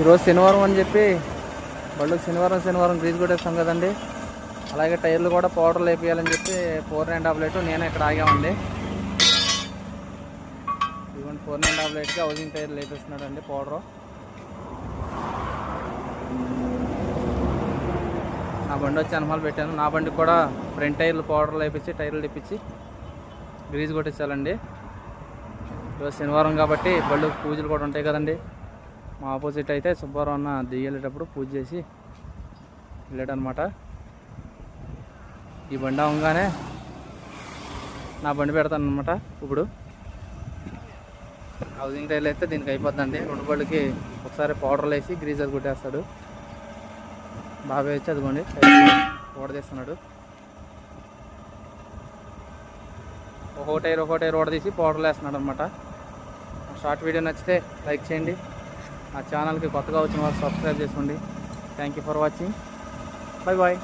ఈరోజు శనివారం అని చెప్పి బళ్ళు శనివారం శనివారం గ్రీజ్ కొట్టేస్తాం కదండి. అలాగే టైర్లు కూడా పౌడర్లు వేపియాలని చెప్పి ఫోర్ అండ్ హాఫ్ లైట్ నేను ఇక్కడ ఆగామండి ఇదిగోండి ఫోర్ అండ్ హాఫ్ లైట్కి హౌసింగ్ టైర్లు వేపిస్తున్నాడు అండి పౌడరు నా బండి వచ్చి అనుమాలు పెట్టాను. నా బండికి కూడా ఫ్రంట్ టైర్లు పౌడర్లు వేపించి టైర్లు తెప్పించి గ్రీజ్ కొట్టించాలండి. ఈరోజు శనివారం కాబట్టి బళ్ళు పూజలు కూడా ఉంటాయి కదండి. మా ఆపోజిట్ అయితే సుబ్బారావు అన్న దిగేటప్పుడు పూజ చేసి వెళ్ళాడనమాట ఈ బండి అవగానే నా బండి పెడతాను అనమాట ఇప్పుడు. హౌసింగ్ టైల్ అయితే దీనికి అయిపోద్దండి. రెండు బళ్ళకి ఒకసారి పౌడర్లు వేసి గ్రీజర్ కొట్టేస్తాడు. బాబాయ్ వచ్చి అదిగోండి. ఓడదీస్తున్నాడు ఒక్కో టైర్ ఒక్కో టైర్ ఓడదీసి పౌడర్లు వేస్తున్నాడు అనమాట షార్ట్ వీడియో నచ్చితే లైక్ చేయండి. నా ఛానల్కి కొత్తగా వచ్చిన వారు సబ్స్క్రైబ్ చేసుకోండి thank you for watching bye bye